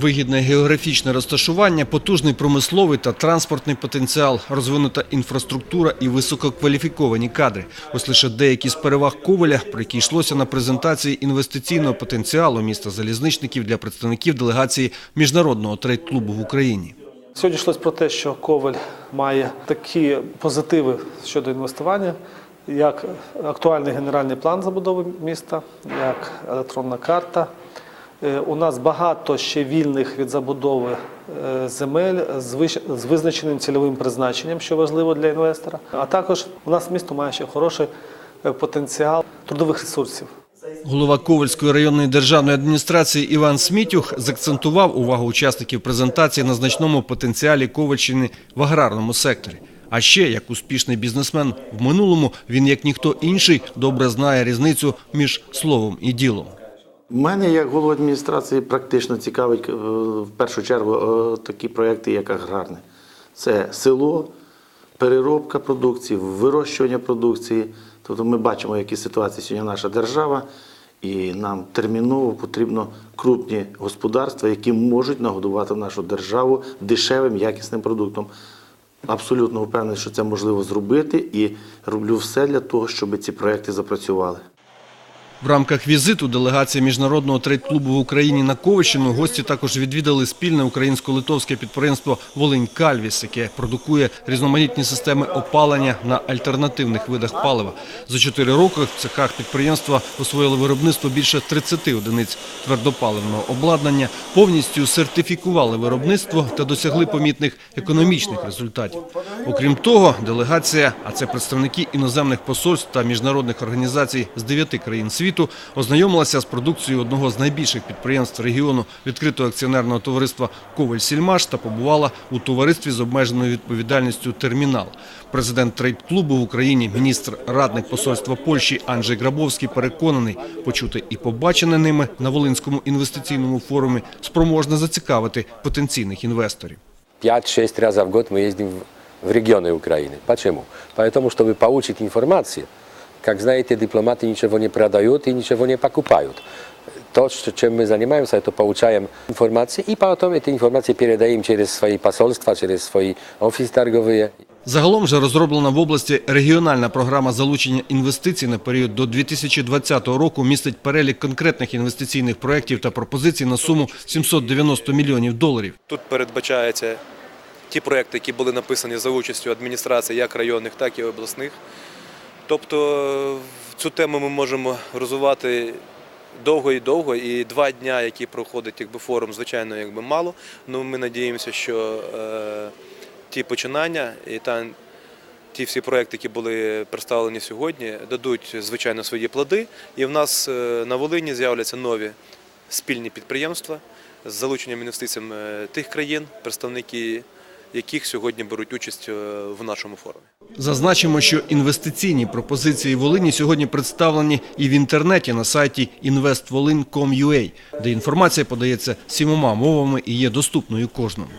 Вигідне географічне розташування, потужний промисловий та транспортний потенціал, розвинута інфраструктура і висококваліфіковані кадри. Ось лише деякі з переваг Коваля, про які йшлося на презентації інвестиційного потенціалу міста залізничників для представників делегації міжнародного трейд-клубу в Україні. Сьогодні йшлось про те, що Коваль має такі позитиви щодо інвестування, як актуальний генеральний план забудови міста, як електронна карта. Е, У нас багато ще вільних від забудови е, земель з визначеним цільовим призначенням, що важливо для інвестора. А також у нас місто має ще хороший е, потенціал трудових ресурсів. Голова Ковальської районної державної адміністрації Іван Смітюх закцентував увагу учасників презентації на значному потенціалі Ковальщини в аграрному секторі. А ще, як успішний бізнесмен в минулому, він, як ніхто інший, добре знає різницю між словом і ділом. Мене, як голову адміністрації, практично цікавить е, в першу чергу е, такі проекти, як аграрне. Це село, переробка продукції, вирощування продукції. Тобто ми бачимо, які ситуації сьогодні наша держава, і нам терміново потрібно крупні господарства, які можуть нагодувати нашу державу дешевим, якісним продуктом. Абсолютно впевнений, що це можливо зробити, і роблю все для того, щоб ці проекти запрацювали. В рамках візиту делегації міжнародного трейд-клубу в Україні на Ковальщину гості також відвідали спільне українсько-литовське підприємство Волинь Кальвіс, яке продукує різноманітні системи опалення на альтернативних видах палива. За чотири роки в цехах підприємства освоїли виробництво більше 30 одиниць твердопаливного обладнання, повністю сертифікували виробництво та досягли помітних економічних результатів. Окрім того, делегація, а це представники іноземних посольств та міжнародних організацій з дев'яти країн світу, ознайомилася з продукцією одного з найбільших підприємств регіону відкритого акціонерного товариства Коваль Сільмаш та побувала у товаристві з обмеженою відповідальністю Термінал. Президент трейд-клубу в Україні, міністр радник посольства Польщі Анджей Грабовський переконаний, почути і побачене ними на Волинському інвестиційному форумі спроможне зацікавити потенційних інвесторів. 5-6 разов в год мы ездим в- в регионы Украины. Почему? Поэтому, чтобы получить информацию, как знаете, дипломаты ничего не продают и ничего не покупают. То, что- чем мы занимаемся, это получаем информацию, и потом эту информацию передаем через свои посольства, через свои офисы торговые. Загалом же розроблена в області регіональна програма залучення інвестицій на період до 2020 року містить перелік конкретних інвестиційних проєктів та пропозицій на суму 790 мільйонів доларів. Тут передбачаються ті проекти, які були написані за участю адміністрації як районних, так і обласних. Тобто цю тему ми можемо розвивати довго і довго, і два дня, які проходить якби, форум, звичайно, якби мало. Ну ми надіємося, що е, ті починання і та, ті всі проекти, які були представлені сьогодні, дадуть звичайно свої плоди. І в нас е, на Волині з'являться нові спільні підприємства з залученням інвестицій е, тих країн, представники яких сьогодні беруть участь е, в нашому форумі. Зазначимо, що інвестиційні пропозиції Волині сьогодні представлені і в інтернеті на сайті investvolin.com.ua, де інформація подається сімома мовами і є доступною кожному.